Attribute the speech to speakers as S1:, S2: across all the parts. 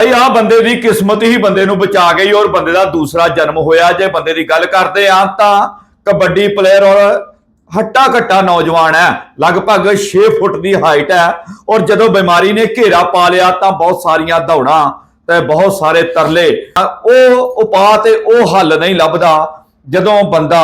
S1: ਭਾਈ ਆ ਬੰਦੇ ਦੀ ਕਿਸਮਤ ਹੀ ਬੰਦੇ ਨੂੰ ਬਚਾ ਗਈ ਔਰ ਬੰਦੇ ਦਾ ਦੂਸਰਾ ਜਨਮ ਹੋਇਆ। ਜੇ ਬੰਦੇ ਦੀ ਗੱਲ ਕਰਦੇ ਆ ਤਾਂ ਕਬੱਡੀ ਪਲੇਅਰ ਔਰ ਹੱਟਾ ਘੱਟਾ ਨੌਜਵਾਨ ਹੈ। ਲਗਭਗ 6 ਫੁੱਟ ਦੀ ਹਾਈਟ ਹੈ ਔਰ ਜਦੋਂ ਬਿਮਾਰੀ ਨੇ ਘੇਰਾ ਪਾ ਲਿਆ ਤਾਂ ਬਹੁਤ ਸਾਰੀਆਂ ਦੌੜਾਂ ਤੇ ਬਹੁਤ ਸਾਰੇ ਤਰਲੇ। ਉਹ ਉਪਾਅ ਤੇ ਉਹ ਹੱਲ ਨਹੀਂ ਲੱਭਦਾ ਜਦੋਂ ਬੰਦਾ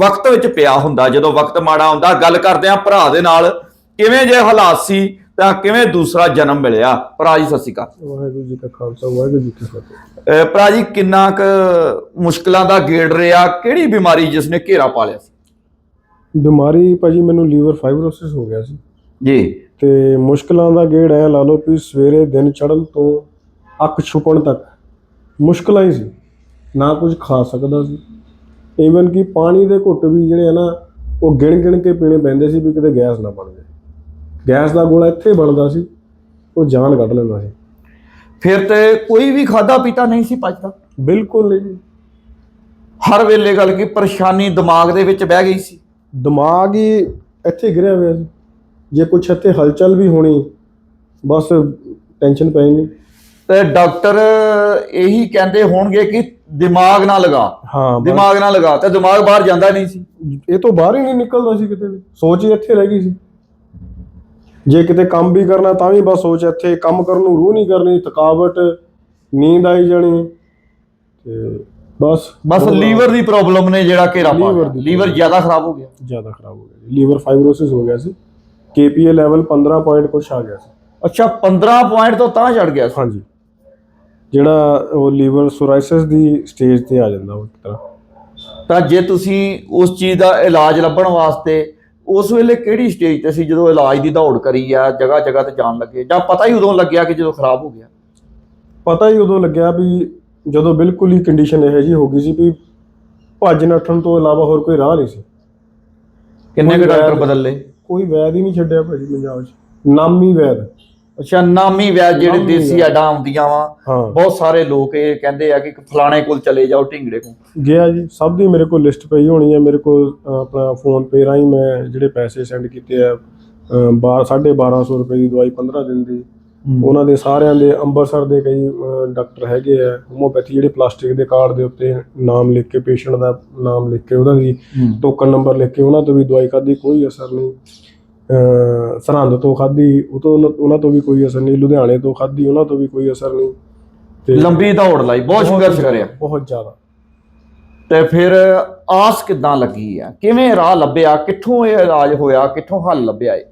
S1: ਵਕਤ ਵਿੱਚ ਪਿਆ ਹੁੰਦਾ। ਜਦੋਂ ਵਕਤ ਮਾੜਾ ਹੁੰਦਾ, ਗੱਲ ਕਰਦੇ ਆ ਭਰਾ ਦੇ ਨਾਲ, ਕਿਵੇਂ ਜੇ ਹਾਲਾਤ ਸੀ ਤਾਂ ਕਿਵੇਂ ਦੂਸਰਾ ਜਨਮ ਮਿਲਿਆ? ਭਰਾ ਜੀ ਸਤਿ ਸ਼੍ਰੀ ਅਕਾਲ।
S2: ਵਾਹਿਗੁਰੂ ਜੀ ਕਾ ਖਾਲਸਾ ਵਾਹਿਗੁਰੂ ਜੀ ਕੀ ਫਤਿਹ।
S1: ਭਰਾ ਜੀ ਕਿੰਨਾ ਕੁ ਮੁਸ਼ਕਲਾਂ ਦਾ ਗੇੜ ਰਿਹਾ? ਕਿਹੜੀ ਬਿਮਾਰੀ ਜਿਸ ਨੇ ਘੇਰਾ ਪਾ ਲਿਆ ਸੀ?
S2: ਬਿਮਾਰੀ ਭਾਜੀ ਮੈਨੂੰ ਲੀਵਰ ਫਾਈਬਰੋਸਿਸ ਹੋ ਗਿਆ ਸੀ।
S1: ਜੀ।
S2: ਤੇ ਮੁਸ਼ਕਲਾਂ ਦਾ ਗੇੜ ਐ ਲਾ ਲਓ ਵੀ ਸਵੇਰੇ ਦਿਨ ਚੜ੍ਹਨ ਤੋਂ ਅੱਖ ਛੁਪਣ ਤੱਕ ਮੁਸ਼ਕਲਾਂ ਹੀ ਸੀ। ਨਾ ਕੁਝ ਖਾ ਸਕਦਾ ਸੀ। ਈਵਨ ਕਿ ਪਾਣੀ ਦੇ ਘੁੱਟ ਵੀ ਜਿਹੜੇ ਆ ਨਾ ਉਹ ਗਿਣ ਗਿਣ ਕੇ ਪੀਣੇ ਪੈਂਦੇ ਸੀ ਵੀ ਕਿਤੇ ਗੈਸ ਨਾ ਬਣ ਜਾਏ। ਗੈਸ ਦਾ ਗੋਲਾ ਇੱਥੇ ਬਣਦਾ ਸੀ ਉਹ ਜਾਨ ਕੱਢ ਲੈਂਦਾ ਸੀ।
S1: ਫਿਰ ਤੇ ਕੋਈ ਵੀ ਖਾਦਾ ਪੀਤਾ ਨਹੀਂ ਸੀ ਪਚਦਾ
S2: ਬਿਲਕੁਲ ਨਹੀਂ ਜੀ।
S1: ਹਰ ਵੇਲੇ ਗੱਲ ਕੀ ਪਰੇਸ਼ਾਨੀ ਦਿਮਾਗ ਦੇ ਵਿੱਚ ਬਹਿ ਗਈ ਸੀ।
S2: ਦਿਮਾਗ ਹੀ ਇੱਥੇ ਗਿਰਿਆ ਹੋਇਆ ਸੀ। ਜੇ ਕੁਛ ਇੱਥੇ ਹਲਚਲ ਵੀ ਹੋਣੀ ਬਸ ਟੈਨਸ਼ਨ ਪੈ ਨਹੀਂ
S1: ਤੇ ਡਾਕਟਰ ਇਹੀ ਕਹਿੰਦੇ ਹੋਣਗੇ ਕਿ ਦਿਮਾਗ ਨਾ ਲਗਾ।
S2: ਹਾਂ ਬਸ।
S1: ਦਿਮਾਗ ਨਾ ਲਗਾ ਤੇ ਦਿਮਾਗ ਬਾਹਰ ਜਾਂਦਾ ਨਹੀਂ ਸੀ।
S2: ਇਹ ਤੋਂ ਬਾਹਰ ਹੀ ਨਹੀਂ ਨਿਕਲਦਾ ਸੀ ਕਿਤੇ ਵੀ। ਸੋਚ ਹੀ ਇੱਥੇ ਰਹਿ ਗਈ ਸੀ। ਜੇ ਕਿਤੇ ਕੰਮ ਵੀ ਕਰਨਾ ਤਾਂ ਵੀ ਬਸ ਸੋਚ ਇੱਥੇ ਕੰਮ ਕਰਨ ਨੂੰ ਰੂਹ ਨਹੀਂ ਕਰਨੀ ਥਕਾਵਟ ਨੀਂਦ ਆਈ ਜਾਣੀ ਤੇ ਬਸ
S1: ਬਸ ਲੀਵਰ ਦੀ ਪ੍ਰੋਬਲਮ ਨੇ ਜਿਹੜਾ ਘੇਰਾ ਪਾ
S2: ਲੀਵਰ
S1: ਲੀਵਰ ਜ਼ਿਆਦਾ ਖਰਾਬ ਹੋ ਗਿਆ।
S2: ਜ਼ਿਆਦਾ ਖਰਾਬ ਹੋ ਗਿਆ। ਲੀਵਰ ਫਾਈਬਰੋਸਿਸ ਹੋ ਗਿਆ ਸੀ। KPA ਲੈਵਲ 15 ਪੁਆਇੰਟ ਕੁਛ ਆ ਗਿਆ ਸੀ।
S1: ਅੱਛਾ 15 ਪੁਆਇੰਟ ਤੋਂ ਤਾਂ ਚੜ ਗਿਆ ਸੀ।
S2: ਹਾਂਜੀ। ਜਿਹੜਾ ਉਹ ਲੀਵਰ ਸੋਰਾਇਸਿਸ ਦੀ ਸਟੇਜ ਤੇ ਆ ਜਾਂਦਾ ਉਹ ਤਰ੍ਹਾਂ।
S1: ਤਾਂ ਜੇ ਤੁਸੀਂ ਉਸ ਚੀਜ਼ ਦਾ ਇਲਾਜ ਲੱਭਣ ਵਾਸਤੇ ਉਸ ਵੇਲੇ ਕਿਹੜੀ ਸਟੇਜ ਤੇ ਸੀ ਜਦੋਂ ਇਲਾਜ ਦੀ ਦੌੜ ਕਰੀ ਆ ਜਗ੍ਹਾ ਜਗ੍ਹਾ ਤੇ ਜਾਣ ਲੱਗੇ? ਜਾਂ ਪਤਾ ਹੀ ਉਦੋਂ ਲੱਗਿਆ ਕਿ ਜਦੋਂ ਖਰਾਬ ਹੋ ਗਿਆ?
S2: ਪਤਾ ਹੀ ਉਦੋਂ ਲੱਗਿਆ ਵੀ ਜਦੋਂ ਬਿਲਕੁਲ ਹੀ ਕੰਡੀਸ਼ਨ ਇਹੋ ਜੀ ਹੋ ਗਈ ਸੀ ਵੀ ਭੱਜ ਨੱਠਣ ਤੋਂ ਇਲਾਵਾ ਹੋਰ ਕੋਈ ਰਾਹ ਨਹੀਂ ਸੀ।
S1: ਕਿੰਨੇ ਕੁ
S2: ਕੋਈ
S1: ਡਾਕਟਰ
S2: ਵੈਦ-
S1: ਬਦਲ ਲਏ?
S2: ਕੋਈ ਵੈਦ ਹੀ ਨਹੀਂ ਛੱਡਿਆ ਭਾਜੀ ਪੰਜਾਬ 'ਚ। ਨਾਮੀ ਵੈਦ।
S1: ਅੱਛਾ ਨਾਮੀ ਵੈਦ ਜਿਹੜੇ
S2: ਨਾਮੀ
S1: ਦੇਸੀ
S2: ਵੈਦ।
S1: ਆਉਂਦੀਆਂ ਵਾ
S2: ਹਾਂ।
S1: ਬਹੁਤ ਸਾਰੇ ਲੋਕ ਇਹ ਕਹਿੰਦੇ ਆ ਕਿ ਫਲਾਣੇ ਕੋਲ ਚਲੇ ਜਾਓ ਢਿੰਗੜੇ ਕੋਲ।
S2: ਗਿਆ ਜੀ ਸਭ ਦੀ ਮੇਰੇ ਕੋਲ ਲਿਸਟ ਪਈ ਹੋਣੀ ਹੈ ਮੇਰੇ ਕੋਲ ਅਹ, ਆਪਣਾ ਫੋਨ ਪੇ ਰਾਹੀਂ ਮੈਂ ਜਿਹੜੇ ਪੈਸੇ ਸੈਂਡ ਕੀਤੇ ਆ 1250 ਰੁਪਏ ਦੀ ਦਵਾਈ 15 ਦਿਨ ਦੀ ਉਹਨਾਂ ਦੇ ਸਾਰਿਆਂ ਦੇ ਅੰਮ੍ਰਿਤਸਰ ਦੇ ਕਈ ਅਹ, ਡਾਕਟਰ ਹੈਗੇ ਆ ਹੋਮੋਪੈਥੀ ਜਿਹੜੇ ਪਲਾਸਟਿਕ ਦੇ ਕਾਰਡ ਦੇ ਉੱਤੇ ਨਾਮ ਲਿਖ ਕੇ ਪੇਸ਼ੈਂਟ ਦਾ ਨਾਮ ਲਿਖ ਕੇ ਉਹਨਾਂ ਦੀ ਟੋਕਨ ਨੰਬਰ ਲਿਖ ਕੇ ਉਹਨਾਂ ਤੋਂ ਵੀ ਦਵਾਈ ਖਾਧੀ ਕੋਈ ਅਸਰ ਨਹੀਂ। ਸਰਹੰਦ ਤੋਂ ਖਾਧੀ ਉਹ ਤੋਂ ਉਹਨਾਂ- ਤੋਂ ਵੀ ਕੋਈ ਅਸਰ ਨਹੀਂ ਲੁਧਿਆਣੇ ਤੋਂ ਖਾਧੀ ਉਹਨਾਂ ਤੋਂ ਵੀ ਕੋਈ ਅਸਰ ਨਹੀਂ। ਤੇ
S1: ਲੰਬੀ ਦੌੜ ਲਾਈ ਬਹੁਤ ਸੰਘਰਸ਼ ਕਰਿਆ।
S2: ਬਹੁਤ ਜ਼ਿਆਦਾ।
S1: ਤੇ ਫਿਰ ਆਸ ਕਿੱਦਾਂ ਲੱਗੀ ਆ? ਕਿਵੇਂ ਰਾਹ ਲੱਭਿਆ? ਕਿੱਥੋਂ ਇਹ ਇਲਾਜ ਹੋਇਆ? ਕਿੱਥੋਂ ਹੱਲ ਲੱਭਿਆ ਇਹ?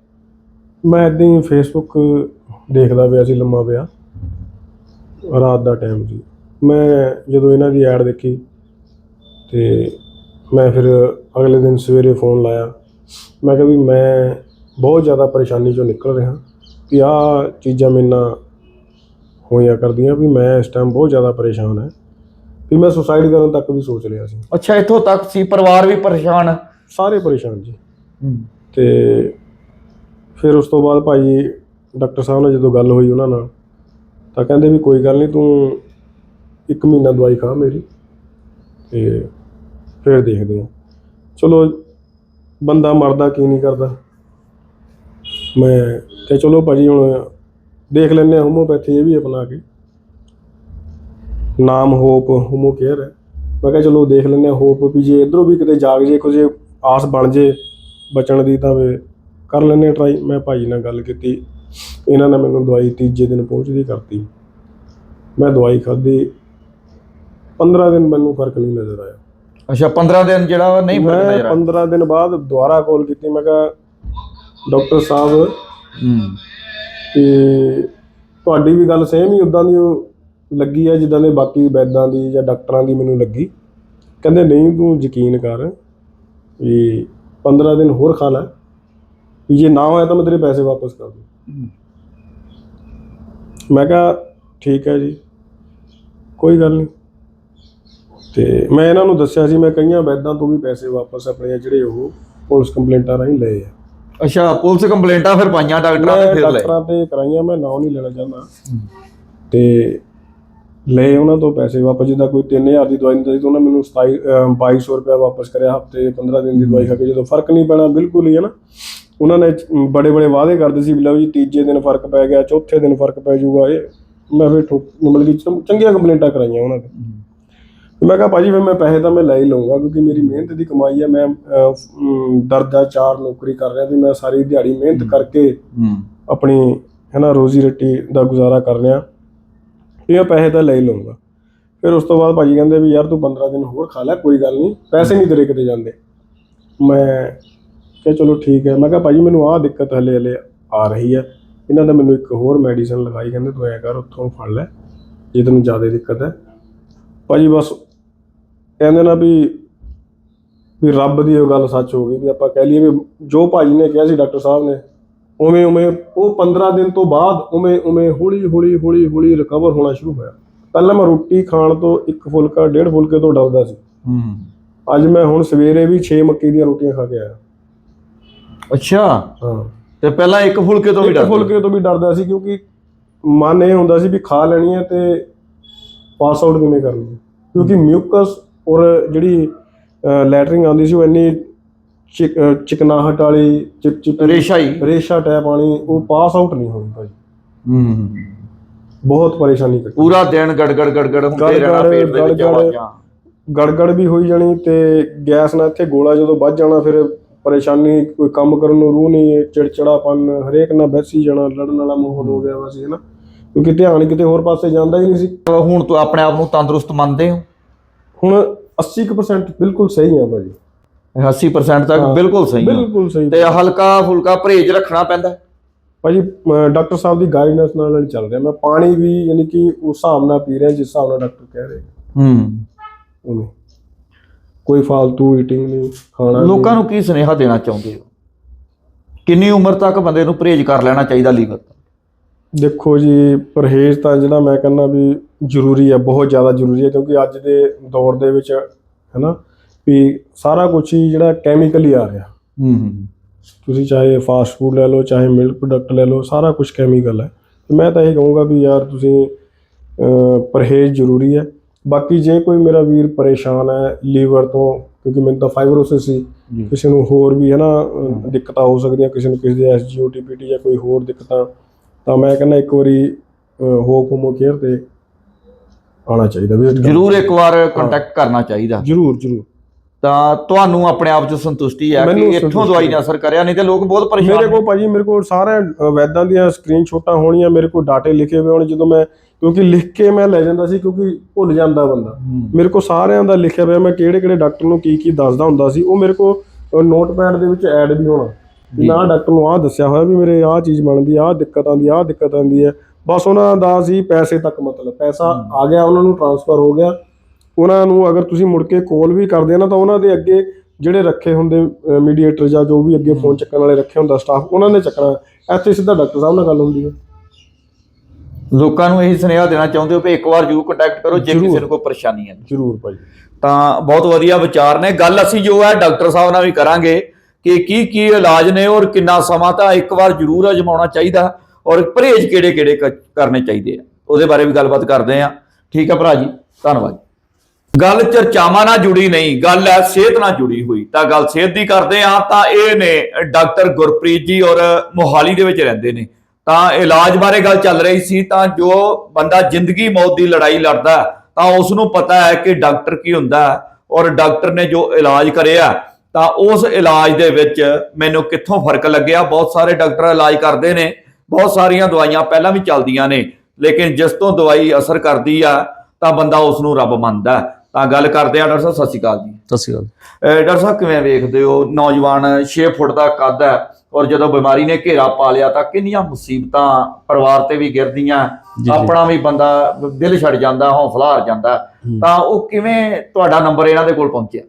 S2: ਮੈਂ ਏਦਾਂ ਹੀ ਫੇਸਬੁੱਕ ਦੇਖਦਾ ਪਿਆ ਸੀ ਲੰਮਾ ਪਿਆ। ਰਾਤ ਦਾ ਟਾਈਮ ਸੀ। ਮੈਂ ਜਦੋਂ ਇਹਨਾਂ ਦੀ ਐਡ ਦੇਖੀ ਤੇ ਮੈਂ ਫਿਰ ਅਗਲੇ ਦਿਨ ਸਵੇਰੇ ਫੋਨ ਲਾਇਆ। ਮੈਂ ਕਿਹਾ ਵੀ ਮੈਂ ਬਹੁਤ ਜ਼ਿਆਦਾ ਪਰੇਸ਼ਾਨੀ ਚੋਂ ਨਿਕਲ ਰਿਹਾ ਕਿ ਆਹ ਚੀਜ਼ਾਂ ਮੇਰੇ ਨਾਲ ਹੋਈਆਂ ਕਰਦੀਆਂ ਵੀ ਮੈਂ ਇਸ ਟਾਈਮ ਬਹੁਤ ਜ਼ਿਆਦਾ ਪਰੇਸ਼ਾਨ ਹਾਂ। ਵੀ ਮੈਂ ਸੁਸਾਈਡ ਕਰਨ ਤੱਕ ਵੀ ਸੋਚ ਲਿਆ ਸੀ।
S1: ਅੱਛਾ ਇੱਥੋਂ ਤੱਕ ਸੀ ਪਰਿਵਾਰ ਵੀ ਪਰੇਸ਼ਾਨ।
S2: ਸਾਰੇ ਪਰੇਸ਼ਾਨ ਜੀ। ਤੇ ਫਿਰ ਉਸ ਤੋਂ ਬਾਅਦ ਭਾਈ ਡਾਕਟਰ ਸਾਹਿਬ ਨਾਲ ਜਦੋਂ ਗੱਲ ਹੋਈ ਉਹਨਾਂ ਨਾਲ ਤਾਂ ਕਹਿੰਦੇ ਵੀ ਕੋਈ ਗੱਲ ਨਹੀਂ ਤੂੰ ਇੱਕ ਮਹੀਨਾ ਦਵਾਈ ਖਾ ਮੇਰੀ ਤੇ ਫਿਰ ਦੇਖਦੇ ਹਾਂ। ਚਲੋ ਬੰਦਾ ਮਰਦਾ ਕੀ ਨਹੀਂ ਕਰਦਾ। ਮੈਂ ਕਿਹਾ ਚਲੋ ਭਾਜੀ ਹੁਣ ਦੇਖ ਲੈਂਦੇ ਹਾਂ ਹੋਮੋਪੈਥੀ ਇਹ ਵੀ ਅਪਣਾ ਕੇ। ਨਾਮ ਹੋਪ ਹੋਮੋ ਕੇਅਰ ਹੈ। ਮੈਂ ਕਿਹਾ ਚਲੋ ਦੇਖ ਲੈਂਦੇ ਹਾਂ ਹੋਪ ਵੀ ਜੇ ਇਧਰੋਂ ਵੀ ਕਿਤੇ ਜਾਗ ਜੇ ਕੁਝ ਆਸ ਬਣ ਜੇ ਬਚਣ ਦੀ ਤਾਂ ਵੇ ਕਰ ਲੈਂਦੇ ਟਰਾਈ ਮੈਂ ਭਾਈ ਨਾਲ ਗੱਲ ਕੀਤੀ। ਇਹਨਾਂ ਨੇ ਮੈਨੂੰ ਦਵਾਈ ਤੀਜੇ ਦਿਨ ਪਹੁੰਚਦੀ ਕਰਤੀ। ਮੈਂ ਦਵਾਈ ਖਾਧੀ। 15 ਦਿਨ ਮੈਨੂੰ ਫ਼ਰਕ ਨਹੀਂ ਨਜ਼ਰ ਆਇਆ।
S1: ਅੱਛਾ 15 ਦਿਨ ਜਿਹੜਾ ਨਹੀਂ ਫ਼ਰਕ ਨਜ਼ਰ ਆਇਆ?
S2: 15 ਦਿਨ ਬਾਅਦ ਦੁਬਾਰਾ ਕਾਲ ਕੀਤੀ। ਮੈਂ ਕਿਹਾ ਡਾਕਟਰ ਸਾਹਿਬ।
S1: ਹੂੰ।
S2: ਕਿ ਤੁਹਾਡੀ ਵੀ ਗੱਲ ਸੇਮ ਹੀ ਉਦਾਂ ਦੀ ਉਹ ਲੱਗੀ ਹੈ ਜਿੱਦਾਂ ਦੇ ਬਾਕੀ ਵੈਦਾਂ ਦੀ ਜਾਂ ਡਾਕਟਰਾਂ ਦੀ ਮੈਨੂੰ ਲੱਗੀ। ਕਹਿੰਦੇ ਨਹੀਂ ਤੂੰ ਯਕੀਨ ਕਰ ਵੀ 15 ਦਿਨ ਹੋਰ ਖਾ ਲੈ। ਵੀ ਜੇ ਨਾ ਹੋਇਆ ਤਾਂ ਮੈਂ ਤੇਰੇ ਪੈਸੇ ਵਾਪਸ ਕਰ ਦੂੰ। ਮੈਂ ਕਿਹਾ ਠੀਕ ਹੈ ਜੀ ਕੋਈ ਗੱਲ ਨਹੀਂ। ਤੇ ਮੈਂ ਇਹਨਾਂ ਨੂੰ ਦੱਸਿਆ ਸੀ ਮੈਂ ਕਈਆਂ ਵੈਦਾਂ ਤੋਂ ਵੀ ਪੈਸੇ ਵਾਪਸ ਆਪਣੇ ਜਿਹੜੇ ਉਹ ਪੁਲਿਸ ਕੰਪਲੇਂਟਾਂ ਰਾਹੀਂ ਲਏ ਆ।
S1: ਅੱਛਾ ਪੁਲਿਸ ਕੰਪਲੇਂਟਾਂ ਫਿਰ ਪਾਈਆਂ ਡਾਕਟਰਾਂ ਨੇ ਫਿਰ ਲੈ।
S2: ਡਾਕਟਰਾਂ ਤੇ ਕਰਾਈਆਂ ਮੈਂ ਨਾਂ ਨਹੀਂ ਲੈਣਾ ਚਾਹੁੰਦਾ। ਤੇ ਲਏ ਉਹਨਾਂ ਤੋਂ ਪੈਸੇ ਵਾਪਸ ਜਿੱਦਾਂ ਕੋਈ 3000 ਦੀ ਦਵਾਈ ਸੀ ਤਾਂ ਉਹਨਾਂ ਮੈਨੂੰ 27 ਅਹ 2200 ਰੁਪਏ ਵਾਪਸ ਕਰਿਆ ਹਫ਼ਤੇ 15 ਦਿਨ ਦੀ ਦਵਾਈ ਖਾ ਕੇ। ਜਦੋਂ ਫ਼ਰਕ ਨਹੀਂ ਪੈਣਾ ਬਿਲਕੁਲ ਹੀ ਹੈ ਨਾ। ਉਹਨਾਂ ਨੇ ਬੜੇ ਬੜੇ ਵਾਅਦੇ ਕਰਦੇ ਸੀ ਵੀ ਲਓ ਜੀ ਤੀਜੇ ਦਿਨ ਫ਼ਰਕ ਪੈ ਗਿਆ ਚੌਥੇ ਦਿਨ ਫ਼ਰਕ ਪੈ ਜਾਊਗਾ ਇਹ ਮੈਂ ਫਿਰ ਮਤਲਬ ਕਿ ਚੰਗੀਆਂ ਕੰਪਲੇਂਟਾਂ ਕਰਾਈਆਂ ਉਹਨਾਂ ਤੇ। ਤੇ ਮੈਂ ਕਿਹਾ ਭਾਜੀ ਫਿਰ ਮੈਂ ਪੈਸੇ ਤਾਂ ਮੈਂ ਲੈ ਹੀ ਲਵਾਂਗਾ ਕਿਉਂਕਿ ਮੇਰੀ ਮਿਹਨਤ ਦੀ ਕਮਾਈ ਹੈ ਮੈਂ ਦਰਜਾ ਚਾਰ ਨੌਕਰੀ ਕਰ ਰਿਹਾ ਵੀ ਮੈਂ ਸਾਰੀ ਦਿਹਾੜੀ ਮਿਹਨਤ ਕਰਕੇ ਆਪਣੀ ਹੈ ਨਾ ਰੋਜ਼ੀ ਰੋਟੀ ਦਾ ਗੁਜ਼ਾਰਾ ਕਰ ਰਿਹਾ। ਤੇ ਮੈਂ ਪੈਸੇ ਤਾਂ ਲੈ ਹੀ ਲਵਾਂਗਾ ਫਿਰ ਉਸ ਤੋਂ ਬਾਅਦ ਭਾਜੀ ਕਹਿੰਦੇ ਵੀ ਯਾਰ ਤੂੰ 15 ਦਿਨ ਹੋਰ ਖਾ ਲੈ ਕੋਈ ਗੱਲ ਨਹੀਂ ਪੈਸੇ ਨਹੀਂ ਤੇਰੇ ਕਿਤੇ ਜਾਂਦੇ। ਮੈਂ ਕਿਹਾ ਚਲੋ ਠੀਕ ਹੈ ਮੈਂ ਕਿਹਾ ਭਾਜੀ ਮੈਨੂੰ ਆਹ ਦਿੱਕਤ ਹਲੇ ਹਲੇ ਆ ਰਹੀ ਹੈ। ਇਹਨਾਂ ਦਾ ਮੈਨੂੰ ਇੱਕ ਹੋਰ ਮੈਡੀਸਨ ਲਗਾਈ ਕਹਿੰਦੇ ਤੂੰ ਐ ਕਰ ਉੱਥੋਂ ਫੜ ਲੈ ਜੇ ਤੈਨੂੰ ਜ਼ਿਆਦਾ ਦਿੱਕਤ ਹੈ। ਭਾਜੀ ਬਸ ਕਹਿੰਦੇ ਨਾ ਵੀ ਵੀ ਰੱਬ ਦੀ ਉਹ ਗੱਲ ਸੱਚ ਹੋ ਗਈ ਵੀ ਆਪਾਂ ਕਹਿ ਲਈਏ ਵੀ ਜੋ ਭਾਜੀ ਨੇ ਕਿਹਾ ਸੀ ਡਾਕਟਰ ਸਾਹਿਬ ਨੇ ਉਵੇਂ ਉਵੇਂ ਉਹ 15 ਦਿਨ ਤੋਂ ਬਾਅਦ ਉਵੇਂ ਉਵੇਂ ਹੌਲੀ ਹੌਲੀ ਹੌਲੀ ਹੌਲੀ ਰਿਕਵਰ ਹੋਣਾ ਸ਼ੁਰੂ ਹੋਇਆ। ਪਹਿਲਾਂ ਮੈਂ ਰੋਟੀ ਖਾਣ ਤੋਂ ਇੱਕ ਫੁਲਕਾ ਡੇਢ ਫੁਲਕੇ ਤੋਂ ਡਰਦਾ ਸੀ।
S1: ਹੂੰ।
S2: ਅੱਜ ਮੈਂ ਹੁਣ ਸਵੇਰੇ ਵੀ 6 ਮੱਕੀ ਦੀਆਂ ਰੋਟੀਆਂ ਖਾ ਕੇ ਆਇਆ।
S1: ਅੱਛਾ।
S2: ਹਾਂ।
S1: ਤੇ ਪਹਿਲਾਂ ਇੱਕ ਫੁਲਕੇ ਤੋਂ ਵੀ
S2: ਇੱਕ
S1: ਡਰਦੇ
S2: ਫੁਲਕੇ ਤੋਂ ਵੀ ਡਰਦਾ ਸੀ ਕਿਉਂਕਿ ਮਨ ਇਹ ਹੁੰਦਾ ਸੀ ਵੀ ਖਾ ਲੈਣੀ ਹੈ ਤੇ ਪਾਸ ਆਊਟ ਕਿਵੇਂ ਕਰਨੀ ਕਿਉਂਕਿ ਮਿਊਕਸ ਔਰ ਜਿਹੜੀ ਲੈਟਰਿੰਗ ਆਉਂਦੀ ਸੀ ਉਹ ਇੰਨੀ ਚਿਕਨਾਹਟ ਵਾਲੀ ਚਿਪ ਚਿਪ
S1: ਰੇਸ਼ਾਈ।
S2: ਰੇਸ਼ਾ ਟੈਪ ਵਾਲੀ ਉਹ ਪਾਸ ਆਊਟ ਨਹੀਂ ਹੋਈ ਭਾਜੀ।
S1: ਹੂੰ।
S2: ਬਹੁਤ ਪਰੇਸ਼ਾਨੀ ਕੱਟੀ।
S1: ਪੂਰਾ ਦਿਨ ਗੜਗੜ ਗੜਗੜ ਹੁੰਦੇ
S2: ਗੜ-
S1: ਰਹਿਣਾ ਪੇਟ ਦੇ ਵਿੱਚ
S2: ਗੜ- ਗੜ-
S1: ਆਵਾਜ਼ਾਂ।
S2: ਗੜਗੜ ਵੀ ਹੋਈ ਜਾਣੀ ਤੇ ਗੈਸ ਨਾਲ ਇੱਥੇ ਗੋਲਾ ਜਦੋਂ ਵੱਜ ਜਾਣਾ ਫਿਰ ਪਰੇਸ਼ਾਨੀ ਕੋਈ ਕੰਮ ਕਰਨ ਨੂੰ ਰੂਹ ਨਹੀਂ ਚਿੜਚਿੜਾਪਨ ਹਰੇਕ ਨਾਲ ਬੈਸੀ ਜਾਣਾ ਲੜਨ ਵਾਲਾ ਮਾਹੌਲ ਹੋ ਗਿਆ ਵਾ ਸੀ ਹਨਾ। ਕਿਉਂਕਿ ਧਿਆਨ ਕਿਤੇ ਹੋਰ ਪਾਸੇ ਜਾਂਦਾ ਹੀ ਨਹੀਂ ਸੀ।
S1: ਹੁਣ ਤੂੰ ਆਪਣੇ ਆਪ ਨੂੰ ਤੰਦਰੁਸਤ ਮੰਨਦੇ ਹੋ?
S2: ਹੁਣ 80% ਬਿਲਕੁਲ ਸਹੀ ਆ ਭਾਜੀ।
S1: 80% ਤੱਕ। ਬਿਲਕੁਲ ਸਹੀ ਹੈ
S2: ਬਿਲਕੁਲ ਸਹੀ।
S1: ਤੇ ਹਲਕਾ ਫੁਲਕਾ ਪਰਹੇਜ ਰੱਖਣਾ ਪੈਂਦਾ।
S2: ਭਾਜੀ ਡਾਕਟਰ ਸਾਹਿਬ ਦੀ ਗਾਈਡੈਂਸ ਨਾਲ ਨਾਲ ਚੱਲ ਰਿਹਾ। ਮੈਂ ਪਾਣੀ ਵੀ ਯਾਨੀ ਕਿ ਉਸ ਹਿਸਾਬ ਨਾਲ ਪੀ ਰਿਹਾ ਜਿਸ ਹਿਸਾਬ ਨਾਲ ਡਾਕਟਰ ਕਹਿ ਰਹੇ।
S1: ਹੂੰ।
S2: ਉਵੇਂ। ਕੋਈ ਫालतू ਈਟਿੰਗ ਨਹੀਂ ਖਾਣਾ।
S1: ਲੋਕਾਂ ਨੂੰ ਕੀ ਸੁਨੇਹਾ ਦੇਣਾ ਚਾਹੁੰਦੇ ਹੋ? ਕਿੰਨੀ ਉਮਰ ਤੱਕ ਬੰਦੇ ਨੂੰ ਪਰਹੇਜ ਕਰ ਲੈਣਾ ਚਾਹੀਦਾ ਲੀਵਰ?
S2: ਦੇਖੋ ਜੀ ਪਰਹੇਜ਼ ਤਾਂ ਜਿਹੜਾ ਮੈਂ ਕਹਿੰਦਾ ਵੀ ਜ਼ਰੂਰੀ ਹੈ ਬਹੁਤ ਜ਼ਿਆਦਾ ਜ਼ਰੂਰੀ ਹੈ ਕਿਉਂਕਿ ਅੱਜ ਦੇ ਦੌਰ ਦੇ ਵਿੱਚ ਹੈਨਾ ਵੀ ਸਾਰਾ ਕੁਝ ਹੀ ਜਿਹੜਾ ਕੈਮੀਕਲ ਹੀ ਆ ਰਿਹਾ।
S1: ਹੂੰ
S2: ਤੁਸੀਂ ਚਾਹੇ ਫਾਸਟ ਫੂਡ ਲੈ ਲਓ ਚਾਹੇ ਮਿਲਕ ਪ੍ਰੋਡਕਟ ਲੈ ਲਓ ਸਾਰਾ ਕੁਝ ਕੈਮੀਕਲ ਹੈ ਤੇ ਮੈਂ ਤਾਂ ਇਹ ਕਹੂੰਗਾ ਵੀ ਯਾਰ ਤੁਸੀਂ ਅਹ, ਪਰਹੇਜ਼ ਜ਼ਰੂਰੀ ਹੈ ਬਾਕੀ ਜੇ ਕੋਈ ਮੇਰਾ ਵੀਰ ਪਰੇਸ਼ਾਨ ਹੈ ਲੀਵਰ ਤੋਂ ਕਿਉਂਕਿ ਮੈਨੂੰ ਤਾਂ ਫਾਈਬਰੋਸਿਸ ਸੀ
S1: ਜੀ।
S2: ਕਿਸੇ ਨੂੰ ਹੋਰ ਵੀ ਹੈ। ਨਾ ਅਹ, ਦਿੱਕਤਾਂ ਹੋ ਸਕਦੀਆਂ ਕਿਸੇ ਨੂੰ ਕਿਸੇ ਦੇ ਐਸਜੀਓਟੀਪੀਟੀ ਜਾਂ ਕੋਈ ਹੋਰ ਦਿੱਕਤਾਂ ਤਾਂ ਮੈਂ ਕਹਿੰਦਾ ਇੱਕ ਵਾਰੀ ਹੋਪ ਹੋਮੋ ਕੇਅਰ ਤੇ ਆਉਣਾ ਚਾਹੀਦਾ ਵਿਜ਼ਿਟ
S1: ਜ਼ਰੂਰ ਇੱਕ ਵਾਰ ਕੰਟੈਕਟ ਕਰਨਾ ਚਾਹੀਦਾ।
S2: ਜਰੂਰ ਜਰੂਰ।
S1: ਤਾਂ ਤੁਹਾਨੂੰ ਆਪਣੇ ਆਪ 'ਚ ਸੰਤੁਸ਼ਟੀ ਹੈ ਕਿ ਇੱਥੋਂ ਦਵਾਈ ਨੇ ਅਸਰ ਕਰਿਆ ਨਹੀਂ ਤੇ ਲੋਕ ਬਹੁਤ
S2: ਮੇਰੇ
S1: ਪਰੇਸ਼ਾਨ
S2: ਕੋਲ ਭਾਜੀ ਮੇਰੇ ਕੋਲ ਸਾਰੇ ਵੈਦਾਂ ਦੀਆਂ ਸਕਰੀਨਸ਼ਾਟਾਂ ਹੋਣੀਆਂ ਮੇਰੇ ਕੋਲ ਡਾਟੇ ਲਿਖੇ ਹੋਏ ਹੋਣ ਜਦੋਂ ਮੈਂ ਕਿਉਂਕਿ ਲਿਖ ਕੇ ਮੈਂ ਲੈ ਜਾਂਦਾ ਸੀ ਕਿਉਂਕਿ ਭੁੱਲ ਜਾਂਦਾ ਬੰਦਾ।
S1: ਹੂੰ।
S2: ਮੇਰੇ ਕੋਲ ਸਾਰਿਆਂ ਦਾ ਲਿਖਿਆ ਹੋਇਆ ਮੈਂ ਕਿਹੜੇ ਕਿਹੜੇ ਡਾਕਟਰ ਨੂੰ ਕੀ ਕੀ ਦੱਸਦਾ ਹੁੰਦਾ ਸੀ ਉਹ ਮੇਰੇ ਕੋਲ ਨੋਟਪੈਡ ਦੇ ਵਿੱਚ ਐਡ ਵੀ ਹੋਣਾ। ਨਾ ਡਾਕਟਰ ਨੂੰ ਆਹ ਦੱਸਿਆ ਹੋਇਆ ਵੀ ਮੇਰੇ ਆਹ ਚੀਜ਼ ਬਣਦੀ ਆਹ ਦਿੱਕਤ ਆਉਂਦੀ ਆਹ ਦਿੱਕਤ ਆਉਂਦੀ ਹੈ ਬਸ ਉਹਨਾਂ ਦਾ ਸੀ ਪੈਸੇ ਤੱਕ ਮਤਲਬ ਪੈਸਾ ਆ ਗਿਆ ਉਹਨਾਂ ਨੂੰ ਟ੍ਰਾਂਸਫਰ ਹੋ ਗਿਆ। ਉਹਨਾਂ ਨੂੰ ਅਗਰ ਤੁਸੀਂ ਮੁੜ ਕੇ ਕਾਲ ਵੀ ਕਰਦੇ ਨਾ ਤਾਂ ਉਹਨਾਂ ਦੇ ਅੱਗੇ ਜਿਹੜੇ ਰੱਖੇ ਹੁੰਦੇ ਮੀਡੀਏਟਰ ਜਾਂ ਜੋ ਵੀ ਅੱਗੇ ਫੋਨ ਚੱਕਣ ਵਾਲੇ ਰੱਖੇ ਹੁੰਦਾ ਸਟਾਫ ਉਹਨਾਂ ਨੇ ਚੱਕਣਾ। ਇੱਥੇ ਸਿੱਧਾ ਡਾਕਟਰ ਸਾਹਿਬ ਨਾਲ ਗੱਲ ਹੁੰਦੀ ਹੈ
S1: ਲੋਕਾਂ ਨੂੰ ਇਹੀ ਸੁਨੇਹਾ ਦੇਣਾ ਚਾਹੁੰਦੇ ਹੋ ਕਿ ਇੱਕ ਵਾਰ ਜ਼ਰੂਰ ਕੰਟੈਕਟ ਕਰੋ ਜੇ। ਕਿਸੇ ਨੂੰ ਕੋਈ ਪਰੇਸ਼ਾਨੀ ਹੈ
S2: ਜ਼ਰੂਰ ਭਾਈ।
S1: ਤਾਂ ਬਹੁਤ ਵਧੀਆ ਵਿਚਾਰ ਨੇ। ਗੱਲ ਅਸੀਂ ਜੋ ਹੈ ਡਾਕਟਰ ਸਾਹਿਬ ਨਾਲ ਵੀ ਕਰਾਂਗੇ। ਕਿ ਕੀ ਕੀ ਇਲਾਜ ਨੇ ਔਰ ਕਿੰਨਾ ਸਮਾਂ ਤਾਂ ਇੱਕ ਵਾਰ ਜ਼ਰੂਰ ਅਜਮਾਉਣਾ ਚਾਹੀਦਾ ਔਰ ਪਰਹੇਜ਼ ਕਿਹੜੇ ਕਿਹੜੇ ਕਰਨੇ ਚਾਹੀਦੇ ਆ। ਉਹਦੇ ਬਾਰੇ ਵੀ ਗੱਲਬਾਤ ਕਰਦੇ ਆ। ਠੀਕ ਹੈ ਭਰਾ ਜੀ, ਧੰਨਵਾਦ। ਗੱਲ ਚਰਚਾਵਾਂ ਨਾਲ ਜੁੜੀ ਨਹੀਂ, ਗੱਲ ਹੈ ਸਿਹਤ ਨਾਲ ਜੁੜੀ ਹੋਈ। ਤਾਂ ਗੱਲ ਸਿਹਤ ਦੀ ਕਰਦੇ ਆ, ਤਾਂ ਇਹ ਨੇ ਡਾਕਟਰ ਗੁਰਪ੍ਰੀਤ ਜੀ ਔਰ ਮੋਹਾਲੀ ਦੇ ਵਿੱਚ ਰਹਿੰਦੇ ਨੇ। ਤਾਂ ਇਲਾਜ ਬਾਰੇ ਗੱਲ ਚੱਲ ਰਹੀ ਸੀ, ਤਾਂ ਜੋ ਬੰਦਾ ਜ਼ਿੰਦਗੀ ਮੌਤ ਦੀ ਲੜਾਈ ਲੜਦਾ, ਤਾਂ ਉਸ ਨੂੰ ਪਤਾ ਹੈ ਕਿ ਡਾਕਟਰ ਕੀ ਹੁੰਦਾ ਹੈ ਔਰ ਡਾਕਟਰ ਨੇ ਜੋ ਇਲਾਜ ਕਰਿਆ ਤਾਂ ਉਸ ਇਲਾਜ ਦੇ ਵਿੱਚ ਮੈਨੂੰ ਕਿੱਥੋਂ ਫ਼ਰਕ ਲੱਗਿਆ? ਬਹੁਤ ਸਾਰੇ ਡਾਕਟਰ ਇਲਾਜ ਕਰਦੇ ਨੇ ਬਹੁਤ ਸਾਰੀਆਂ ਦਵਾਈਆਂ ਪਹਿਲਾਂ ਵੀ ਚੱਲਦੀਆਂ ਨੇ ਲੇਕਿਨ ਜਿਸ ਤੋਂ ਦਵਾਈ ਅਸਰ ਕਰਦੀ ਆ ਤਾਂ ਬੰਦਾ ਉਸ ਨੂੰ ਰੱਬ ਮੰਨਦਾ। ਤਾਂ ਗੱਲ ਕਰਦੇ ਆ ਡਾਕਟਰ ਸਾਹਿਬ ਸਤਿ ਸ਼੍ਰੀ ਅਕਾਲ ਜੀ।
S3: ਸਤਿ ਸ਼੍ਰੀ ਅਕਾਲ
S1: ਡਾਕਟਰ ਸਾਹਿਬ ਕਿਵੇਂ ਵੇਖਦੇ ਹੋ? ਨੌਜਵਾਨ 6 ਫੁੱਟ ਦਾ ਕੱਦ ਹੈ ਔਰ ਜਦੋਂ ਬਿਮਾਰੀ ਨੇ ਘੇਰਾ ਪਾ ਲਿਆ ਤਾਂ ਕਿੰਨੀਆਂ ਮੁਸੀਬਤਾਂ ਪਰਿਵਾਰ ਤੇ ਵੀ ਗਿਰਦੀਆਂ। ਆਪਣਾ ਵੀ ਬੰਦਾ ਦਿਲ ਛੱਡ ਜਾਂਦਾ ਹੌਸਲਾ ਹਾਰ ਜਾਂਦਾ। ਤਾਂ ਉਹ ਕਿਵੇਂ ਤੁਹਾਡਾ ਨੰਬਰ ਇਹਨਾਂ ਦੇ ਕੋਲ ਪਹੁੰਚਿਆ?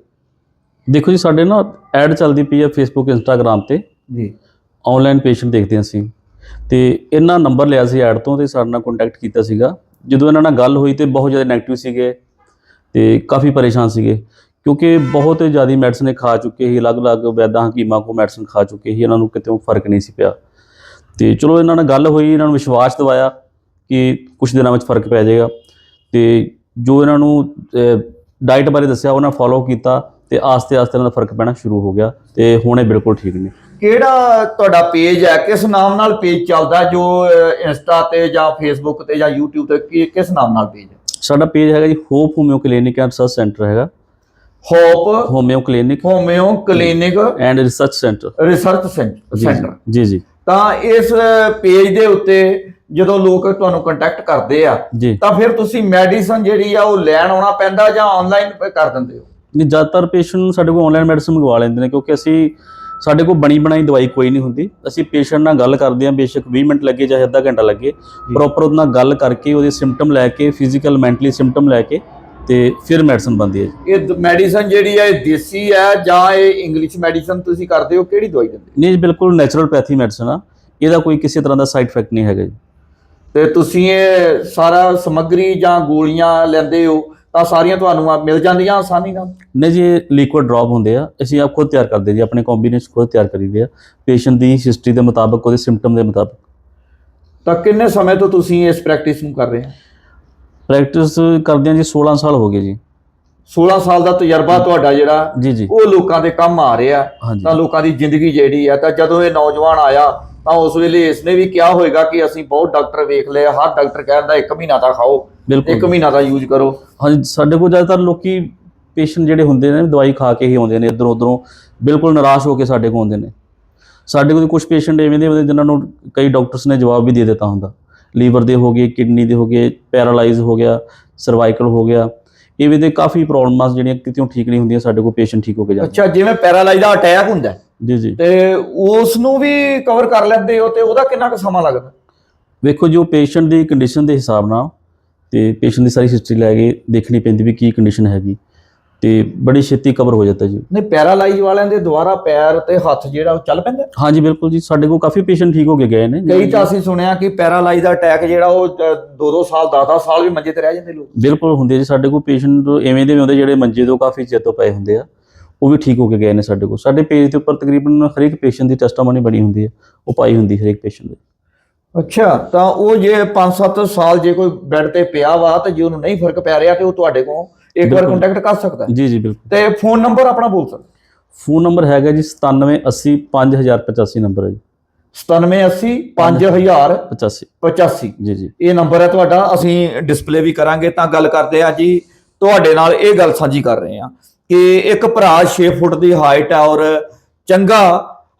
S3: ਦੇਖੋ ਜੀ ਸਾਡੇ ਨਾ ਐਡ ਚੱਲਦੀ ਪਈ ਹੈ ਫੇਸਬੁੱਕ ਇੰਸਟਾਗ੍ਰam ਤੇ।
S1: ਜੀ।
S3: ਆਨਲਾਈਨ ਪੇਸ਼ੈਂਟ ਦੇਖਦੇ ਹਾਂ ਅਸੀਂ। ਤੇ ਇਹਨਾਂ ਨੰਬਰ ਲਿਆ ਸੀ ਐਡ ਤੋਂ ਤੇ ਸਾਡੇ ਨਾਲ ਕੰਟੈਕਟ ਕੀਤਾ ਸੀਗਾ। ਜਦੋਂ ਇਹਨਾਂ ਨਾਲ ਗੱਲ ਹੋਈ ਤੇ ਬਹੁਤ ਜ਼ਿਆਦਾ ਨੈਗੇਟਿਵ ਸੀਗੇ ਤੇ ਕਾਫੀ ਪਰੇਸ਼ਾਨ ਸੀਗੇ। ਕਿਉਂਕਿ ਬਹੁਤ ਜ਼ਿਆਦਾ ਮੈਡੀਸਨ ਖਾ ਚੁੱਕੇ ਸੀ ਅਲੱਗ-ਅਲੱਗ ਵੈਦਾਂ ਹਕੀਮਾਂ ਕੋ ਮੈਡੀਸਨ ਖਾ ਚੁੱਕੇ ਸੀ ਇਹਨਾਂ ਨੂੰ ਕਿਤੇ ਫ਼ਰਕ ਨਹੀਂ ਸੀ ਪਿਆ। ਤੇ ਚਲੋ ਇਹਨਾਂ ਨਾਲ ਗੱਲ ਹੋਈ ਇਹਨਾਂ ਨੂੰ ਵਿਸ਼ਵਾਸ ਦਿਵਾਇਆ ਕਿ ਕੁਝ ਦਿਨਾਂ ਵਿੱਚ ਫ਼ਰਕ ਪੈ ਜਾਏਗਾ। ਤੇ ਜੋ ਇਹਨਾਂ ਨੂੰ ਡਾਈਟ ਬਾਰੇ ਦੱਸਿਆ ਉਹਨਾਂ ਫੋਲੋ ਕੀਤਾ। ਤੇ ਆਸਤੇ ਆਸਤੇ ਇਹਨਾਂ ਦਾ ਫ਼ਰਕ ਪੈਣਾ ਸ਼ੁਰੂ ਹੋ ਗਿਆ ਤੇ ਹੁਣ ਇਹ ਬਿਲਕੁਲ ਠੀਕ ਨੇ।
S1: ਕਿਹੜਾ ਤੁਹਾਡਾ ਪੇਜ ਹੈ? ਕਿਸ ਨਾਮ ਨਾਲ ਪੇਜ ਚੱਲਦਾ ਜੋ ਇੰਸਟਾ ਤੇ ਜਾਂ ਫੇਸਬੁੱਕ ਤੇ ਜਾਂ YouTube ਤੇ ਕੀ- ਕਿਸ ਨਾਮ ਨਾਲ ਪੇਜ ਹੈ?
S3: ਸਾਡਾ ਪੇਜ ਹੈਗਾ ਜੀ hope homeo clinic and research centre ਹੈਗਾ।
S1: Hope
S3: homeo clinic
S1: homeo clinic
S3: and research centre
S1: research centre
S3: ਜੀ ਜੀ
S1: ਤਾਂ ਇਸ ਪੇਜ ਦੇ ਉੱਤੇ ਜਦੋਂ ਲੋਕ ਤੁਹਾਨੂੰ ਕੰਟੈਕਟ ਕਰਦੇ ਆ ਤਾਂ ਫਿਰ ਤੁਸੀਂ ਮੈਡੀਸਨ ਜਿਹੜੀ ਆ ਉਹ ਲੈਣ ਆਉਣਾ ਪੈਂਦਾ ਜਾਂ ਆਨਲਾਈਨ ਕਰ ਦਿੰਦੇ ਹੋ?
S3: ਨਹੀਂ ਜ਼ਿਆਦਾਤਰ ਪੇਸ਼ੈਂਟ ਸਾਡੇ ਕੋਲ ਆਨਲਾਈਨ ਮੈਡੀਸਨ ਮੰਗਵਾ ਲੈਂਦੇ ਨੇ ਕਿਉਂਕਿ ਅਸੀਂ ਸਾਡੇ ਕੋਲ ਬਣੀ ਬਣਾਈ ਦਵਾਈ ਕੋਈ ਨਹੀਂ ਹੁੰਦੀ। ਅਸੀਂ ਪੇਸ਼ੈਂਟ ਨਾਲ ਗੱਲ ਕਰਦੇ ਹਾਂ ਬੇਸ਼ੱਕ 20 ਮਿੰਟ ਲੱਗੇ ਚਾਹੇ ਅੱਧਾ ਘੰਟਾ ਲੱਗੇ। ਪ੍ਰੋਪਰ ਉਹਦੇ ਨਾਲ ਗੱਲ ਕਰਕੇ ਉਹਦੇ ਸਿੰਪਟਮ ਲੈ ਕੇ ਫਿਜ਼ੀਕਲ ਮੈਂਟਲੀ ਸਿੰਪਟਮ ਲੈ ਕੇ ਤੇ ਫਿਰ ਮੈਡੀਸਨ ਬੰਦੀ ਹੈ ਜੀ।
S1: ਇਹ ਮੈਡੀਸਨ ਜਿਹੜੀ ਹੈ ਇਹ ਦੇਸੀ ਹੈ ਜਾਂ ਇਹ ਇੰਗਲਿਸ਼ ਮੈਡੀਸਨ ਤੁਸੀਂ ਕਰਦੇ ਹੋ ਕਿਹੜੀ ਦਵਾਈ ਦਿੰਦੇ
S3: ਨਹੀਂ ਜੀ, ਬਿਲਕੁਲ ਨੈਚੁਰਲਪੈਥੀ ਮੈਡੀਸਨ ਆ। ਇਹਦਾ ਕੋਈ ਕਿਸੇ ਤਰ੍ਹਾਂ ਦਾ ਸਾਈਡ ਇਫੈਕਟ ਨਹੀਂ ਹੈਗਾ ਜੀ।
S1: ਤੇ ਤੁਸੀਂ ਇਹ ਸਾਰਾ ਸਮੱਗਰੀ ਜਾਂ ਗੋਲੀਆਂ ਲੈਂਦੇ ਹੋ ਤਾਂ ਸਾਰੀਆਂ ਤੁਹਾਨੂੰ ਆ ਮਿਲ ਜਾਂਦੀਆਂ ਆਸਾਨੀ ਨਾਲ।
S3: ਨਹੀਂ ਜੀ ਲਿਕੁਇਡ ਡ੍ਰੌਪ ਹੁੰਦੇ ਆ। ਅਸੀਂ ਆਪ ਖੁਦ ਤਿਆਰ ਕਰਦੇ ਜੀ ਆਪਣੇ ਕੰਬੀਨੇਸ਼ਨ ਖੁਦ ਤਿਆਰ ਕਰੀਦੇ ਆ। ਪੇਸ਼ੈਂਟ ਦੀ ਹਿਸਟਰੀ ਦੇ ਮੁਤਾਬਕ ਉਹਦੇ ਸਿੰਪਟਮ ਦੇ ਮੁਤਾਬਕ।
S1: ਤਾਂ ਕਿੰਨੇ ਸਮੇਂ ਤੋਂ ਤੁਸੀਂ ਇਸ ਪ੍ਰੈਕਟਿਸ ਨੂੰ ਕਰ ਰਹੇ ਹੋ?
S3: ਪ੍ਰੈਕਟਿਸ ਕਰਦਿਆਂ ਜੀ 16 ਸਾਲ ਹੋ ਗਏ ਜੀ।
S1: 16 ਸਾਲ ਦਾ ਤਜਰਬਾ ਤੁਹਾਡਾ ਜਿਹੜਾ
S3: ਜੀ ਜੀ।
S1: ਉਹ ਲੋਕਾਂ ਦੇ ਕੰਮ ਆ ਰਿਹਾ। ਤਾਂ ਲੋਕਾਂ ਦੀ ਜ਼ਿੰਦਗੀ ਜਿਹੜੀ ਆ ਤਾਂ ਜਦੋਂ ਇਹ ਨੌਜਵਾਨ ਆਇਆ ਤਾਂ ਉਸ ਵੇਲੇ ਇਸਨੇ ਵੀ ਕਿਹਾ ਹੋਵੇਗਾ ਕਿ ਅਸੀਂ ਬਹੁਤ ਡਾਕਟਰ ਵੇਖ ਲਏ ਹਰ ਡਾਕਟਰ ਕਹਿੰਦਾ ਇੱਕ ਮਹੀਨਾ ਦਾ ਖਾਓ। ਇੱਕ
S3: ਬਿਲਕੁਲ
S1: ਮਹੀਨਾ ਦਾ ਯੂਜ਼ ਕਰੋ।
S3: ਹਾਂਜੀ ਸਾਡੇ ਕੋਲ ਜ਼ਿਆਦਾਤਰ ਲੋਕੀ ਪੇਸ਼ੈਂਟ ਜਿਹੜੇ ਹੁੰਦੇ ਨੇ ਦਵਾਈ ਖਾ ਕੇ ਹੀ ਆਉਂਦੇ ਨੇ ਇੱਧਰੋਂ ਉੱਧਰੋਂ ਬਿਲਕੁਲ ਨਿਰਾਸ਼ ਹੋ ਕੇ ਸਾਡੇ ਕੋਲ ਆਉਂਦੇ ਨੇ। ਸਾਡੇ ਕੋਲ ਕੁਝ ਪੇਸ਼ੈਂਟ ਐਵੇਂ ਦੇ ਹੁੰਦੇ ਜਿਨ੍ਹਾਂ ਨੂੰ ਕਈ ਡਾਕਟਰਸ ਨੇ ਜਵਾਬ ਵੀ ਦੇ ਦਿੱਤਾ ਹੁੰਦਾ। ਲੀਵਰ ਦੇ ਹੋ ਗਏ ਕਿਡਨੀ ਦੇ ਹੋ ਗਏ ਪੈਰਾਲਾਈਜ਼ ਹੋ ਗਿਆ ਸਰਵਾਈਕਲ ਹੋ ਗਿਆ ਇਵੇਂ ਦੇ ਕਾਫੀ ਪ੍ਰੋਬਲਮਾਂ ਜਿਹੜੀਆਂ ਕਿਤੇੋਂ ਠੀਕ ਨਹੀਂ ਹੁੰਦੀਆਂ ਸਾਡੇ ਕੋਲ ਪੇਸ਼ੈਂਟ ਠੀਕ ਹੋ ਕੇ ਜਾਂਦੇ
S1: ਅੱਛਾ ਜਿਵੇਂ ਪੈਰਾਲਾਈਜ਼ ਦਾ ਅਟੈਕ ਹੁੰਦਾ
S3: ਜੀ ਜੀ।
S1: ਤੇ ਉਸ ਨੂੰ ਵੀ ਕਵਰ ਕਰ ਲੈਂਦੇ ਹੋ ਤੇ ਉਹਦਾ ਕਿੰਨਾ ਕੁ ਸਮਾਂ ਲੱਗਦਾ?
S3: ਵੇਖੋ ਜੋ ਪੇਸ਼ੈਂਟ ਦੀ ਕੰਡੀਸ਼ਨ ਦੇ ਹਿਸਾਬ ਨਾਲ ਤੇ ਪੇਸ਼ੈਂਟ ਦੀ ਸਾਰੀ ਹਿਸਟਰੀ ਲੈ ਕੇ ਦੇਖਣੀ ਪੈਂਦੀ ਵੀ ਕੀ ਕੰਡੀਸ਼ਨ ਹੈਗੀ ਤੇ ਬੜੀ ਛੇਤੀ ਕਵਰ ਹੋ ਜਾਂਦਾ ਜੀ।
S1: ਨਹੀਂ ਪੈਰਾਲਾਈਜ਼ ਵਾਲਿਆਂ ਦੇ ਦੁਆਰਾ ਪੈਰ ਤੇ ਹੱਥ ਜਿਹੜਾ ਉਹ ਚੱਲ ਪੈਂਦਾ?
S3: ਹਾਂਜੀ ਬਿਲਕੁਲ ਜੀ। ਸਾਡੇ ਕੋਲ ਕਾਫੀ ਪੇਸ਼ੈਂਟ ਠੀਕ ਹੋ ਕੇ ਗਏ ਨੇ।
S1: ਕਈ ਤਾਂ ਅਸੀਂ ਸੁਣਿਆ ਕਿ ਪੈਰਾਲਾਈਜ਼ ਦਾ ਅਟੈਕ ਜਿਹੜਾ ਉਹ 2-2 ਸਾਲ 10-10 ਸਾਲ ਵੀ ਮੰਜੇ ਤੇ ਰਹਿ ਜਾਂਦੇ ਲੋਕ।
S3: ਬਿਲਕੁਲ ਹੁੰਦੇ ਜੀ। ਸਾਡੇ ਕੋਲ ਪੇਸ਼ੈਂਟ ਐਵੇਂ ਦੇ ਵੀ ਹੁੰਦੇ ਜਿਹੜੇ ਮੰਜੇ ਤੋਂ ਕਾਫੀ ਚਿਰ ਤੋਂ ਪਏ ਹੁੰਦੇ ਆ। ਉਹ ਵੀ ਠੀਕ ਹੋ ਕੇ ਗਏ ਨੇ ਸਾਡੇ ਕੋਲ। ਸਾਡੇ ਪੇਜ ਦੇ ਉੱਪਰ ਤਕਰੀਬਨ ਹਰੇਕ ਪੇਸ਼ੈਂਟ ਦੀ ਟੈਸਟਾਮਨੀ ਬਣੀ ਹੁੰਦੀ ਹੈ। ਉਹ ਪਾਈ ਹੁੰਦੀ ਹਰੇਕ ਪੇਸ਼ੈਂਟ ਦੇ।
S1: ਅੱਛਾ ਤਾਂ ਉਹ ਜੇ 5-7 ਸਾਲ ਜੇ ਕੋਈ ਬੈੱਡ ਤੇ ਪਿਆ ਵਾ ਤੇ ਜੇ ਉਹਨੂੰ ਨਹੀਂ ਫ਼ਰਕ ਪੈ ਰਿਹਾ ਤੇ ਉਹ ਤੁਹਾਡੇ ਕੋਲ ਇੱਕ ਵਾਰ। ਕੰਟੈਕਟ ਕਰ ਸਕਦਾ ਹੈ।
S3: ਜੀ ਜੀ ਬਿਲਕੁਲ।
S1: ਤੇ ਫੋਨ ਨੰਬਰ ਆਪਣਾ ਬੋਲ ਸਕਦਾ
S3: ਫੋਨ ਨੰਬਰ ਹੈਗਾ ਜੀ 9780 5085 ਨੰਬਰ ਹੈ ਜੀ।
S1: 9780 5000
S3: 85
S1: 85
S3: ਜੀ ਜੀ।
S1: ਇਹ ਨੰਬਰ ਹੈ ਤੁਹਾਡਾ ਅਸੀਂ ਡਿਸਪਲੇ ਵੀ ਕਰਾਂਗੇ ਤਾਂ ਗੱਲ ਕਰਦੇ ਆ ਜੀ। ਤੁਹਾਡੇ ਨਾਲ ਇਹ ਗੱਲ ਸਾਂਝੀ ਕਰ ਰਹੇ ਆ ਕਿ ਇੱਕ ਭਰਾ 6 ਫੁੱਟ ਦੀ ਹਾਈਟ ਹੈ ਔਰ ਚੰਗਾ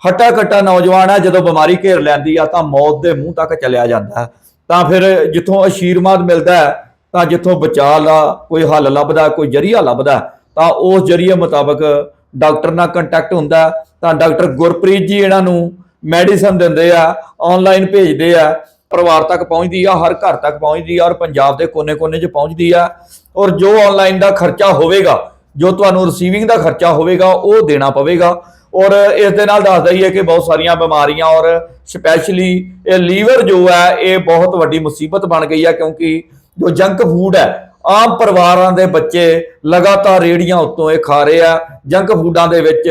S1: ਹੱਟਾ ਕੱਟਾ ਨੌਜਵਾਨ ਹੈ ਜਦੋਂ ਬਿਮਾਰੀ ਘੇਰ ਲੈਂਦੀ ਆ, ਤਾਂ ਮੌਤ ਦੇ ਮੂੰਹ ਤੱਕ ਚਲਿਆ ਜਾਂਦਾ ਤਾਂ ਫਿਰ ਜਿੱਥੋਂ ਅਸ਼ੀਰਵਾਦ ਮਿਲਦਾ ਤਾਂ ਜਿੱਥੋਂ ਬਚਾਅ ਦਾ ਕੋਈ ਹੱਲ ਲੱਭਦਾ, ਕੋਈ ਜਰੀਆ ਲੱਭਦਾ, ਤਾਂ ਉਸ ਜਰੀਏ ਮੁਤਾਬਕ ਡਾਕਟਰ ਨਾਲ ਕੰਟੈਕਟ ਹੁੰਦਾ ਤਾਂ ਡਾਕਟਰ ਗੁਰਪ੍ਰੀਤ ਜੀ ਇਹਨਾਂ ਨੂੰ ਮੈਡੀਸਨ ਦਿੰਦੇ ਆ ਆਨਲਾਈਨ ਭੇਜਦੇ ਆ, ਪਰਿਵਾਰ ਤੱਕ ਪਹੁੰਚਦੀ ਆ, ਹਰ ਘਰ ਤੱਕ ਪਹੁੰਚਦੀ ਆ ਔਰ ਪੰਜਾਬ ਦੇ ਕੋਨੇ-ਕੋਨੇ 'ਚ ਪਹੁੰਚਦੀ ਆ। ਔਰ ਜੋ ਆਨਲਾਈਨ ਦਾ ਖਰਚਾ ਹੋਵੇਗਾ, ਜੋ ਤੁਹਾਨੂੰ ਰਿਸੀਵਿੰਗ ਦਾ ਖਰਚਾ ਹੋਵੇਗਾ, ਉਹ ਦੇਣਾ ਪਵੇਗਾ। ਔਰ ਇਸ ਦੇ ਨਾਲ ਦੱਸ ਦਈਏ ਕਿ ਬਹੁਤ ਸਾਰੀਆਂ ਬਿਮਾਰੀਆਂ ਔਰ ਸਪੈਸ਼ਲੀ ਇਹ ਲੀਵਰ ਜੋ ਹੈ, ਇਹ ਬਹੁਤ ਵੱਡੀ ਮੁਸੀਬਤ ਬਣ ਗਈ ਹੈ ਕਿਉਂਕਿ ਜੋ ਜੰਕ ਫੂਡ ਹੈ, ਆਮ ਪਰਿਵਾਰਾਂ ਦੇ ਬੱਚੇ ਲਗਾਤਾਰ ਰੇੜੀਆਂ ਉੱਤੋਂ ਇਹ ਖਾ ਰਹੇ ਆ। ਜੰਕ ਫੂਡਾਂ ਦੇ ਵਿੱਚ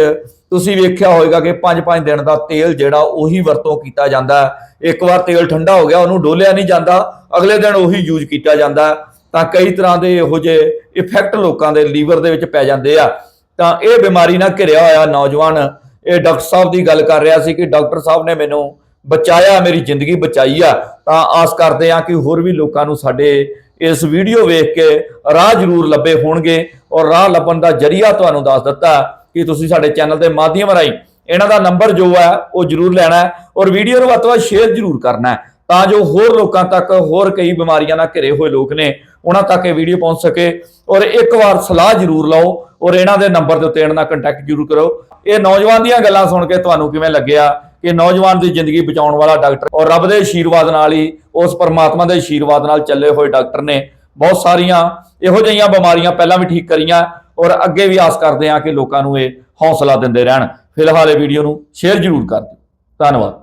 S1: ਤੁਸੀਂ ਵੇਖਿਆ ਹੋਵੇਗਾ ਕਿ 5-5 ਦਿਨ ਦਾ ਤੇਲ ਜਿਹੜਾ ਉਹੀ ਵਰਤੋਂ ਕੀਤਾ ਜਾਂਦਾ ਇੱਕ ਵਾਰ ਤੇਲ ਠੰਡਾ ਹੋ ਗਿਆ, ਉਹਨੂੰ ਡੋਲਿਆ ਨਹੀਂ ਜਾਂਦਾ, ਅਗਲੇ ਦਿਨ ਉਹੀ ਯੂਜ਼ ਕੀਤਾ ਜਾਂਦਾ ਤਾਂ ਕਈ ਤਰ੍ਹਾਂ ਦੇ ਇਹੋ ਜਿਹੇ ਇਫੈਕਟ ਲੋਕਾਂ ਦੇ ਲੀਵਰ ਦੇ ਵਿੱਚ ਪੈ ਜਾਂਦੇ ਆ। ਤਾਂ ਇਹ ਬਿਮਾਰੀ ਨਾਲ ਘਿਰਿਆ ਹੋਇਆ ਨੌਜਵਾਨ, ਇਹ ਡਾਕਟਰ ਸਾਹਿਬ ਦੀ ਗੱਲ ਕਰ ਰਿਹਾ ਸੀ ਕਿ ਡਾਕਟਰ ਸਾਹਿਬ ਨੇ ਮੈਨੂੰ ਬਚਾਇਆ, ਮੇਰੀ ਜ਼ਿੰਦਗੀ ਬਚਾਈ ਆ। ਤਾਂ ਆਸ ਕਰਦੇ ਆ ਕਿ ਹੋਰ ਵੀ ਲੋਕਾਂ ਨੂੰ ਸਾਡੇ ਇਸ ਵੀਡੀਓ ਵੇਖ ਕੇ ਰਾਹ ਜ਼ਰੂਰ ਲੱਭੇ ਹੋਣਗੇ ਔਰ ਰਾਹ ਲੱਭਣ ਦਾ ਜਰੀਆ ਤੁਹਾਨੂੰ ਦੱਸ ਦਿੱਤਾ ਕਿ ਤੁਸੀਂ ਸਾਡੇ ਚੈਨਲ ਦੇ ਮਾਧਿਅਮ ਰਾਹੀਂ ਇਹਨਾਂ ਦਾ ਨੰਬਰ ਜੋ ਹੈ ਉਹ ਜ਼ਰੂਰ ਲੈਣਾ ਔਰ ਵੀਡੀਓ ਨੂੰ ਵੱਧ ਤੋਂ ਵੱਧ ਸ਼ੇਅਰ ਜ਼ਰੂਰ ਕਰਨਾ ਹੈ। ਤਾਂ ਜੋ ਹੋਰ ਲੋਕਾਂ ਤੱਕ, ਹੋਰ ਕਈ ਬਿਮਾਰੀਆਂ ਨਾਲ ਘਿਰੇ ਹੋਏ ਲੋਕ ਨੇ, ਉਹਨਾਂ ਤੱਕ ਇਹ ਵੀਡੀਓ ਪਹੁੰਚ ਸਕੇ। ਔਰ ਇੱਕ ਵਾਰ ਸਲਾਹ ਜ਼ਰੂਰ ਲਓ ਔਰ ਇਹਨਾਂ ਦੇ ਨੰਬਰ ਦੇ ਉੱਤੇ ਇਹਨਾਂ ਨਾਲ ਕੰਟੈਕਟ ਜ਼ਰੂਰ ਕਰੋ। ਇਹ ਨੌਜਵਾਨ ਦੀਆਂ ਗੱਲਾਂ ਸੁਣ ਕੇ ਤੁਹਾਨੂੰ ਕਿਵੇਂ ਲੱਗਿਆ ਕਿ ਨੌਜਵਾਨ ਦੀ ਜ਼ਿੰਦਗੀ ਬਚਾਉਣ ਵਾਲਾ ਡਾਕਟਰ ਔਰ ਰੱਬ ਦੇ ਆਸ਼ੀਰਵਾਦ ਨਾਲ ਹੀ ਉਸ ਪਰਮਾਤਮਾ ਦੇ ਆਸ਼ੀਰਵਾਦ ਨਾਲ ਚੱਲੇ ਹੋਏ ਡਾਕਟਰ ਨੇ ਬਹੁਤ ਸਾਰੀਆਂ ਇਹੋ ਜਿਹੀਆਂ ਬਿਮਾਰੀਆਂ ਪਹਿਲਾਂ ਵੀ ਠੀਕ ਕਰੀਆਂ ਔਰ ਅੱਗੇ ਵੀ ਆਸ ਕਰਦੇ ਹਾਂ ਕਿ ਲੋਕਾਂ ਨੂੰ ਇਹ ਹੌਸਲਾ ਦਿੰਦੇ ਰਹਿਣ। ਫਿਲਹਾਲ ਇਹ ਵੀਡੀਓ ਨੂੰ ਸ਼ੇਅਰ ਜ਼ਰੂਰ ਕਰ ਦਿਓ। ਧੰਨਵਾਦ।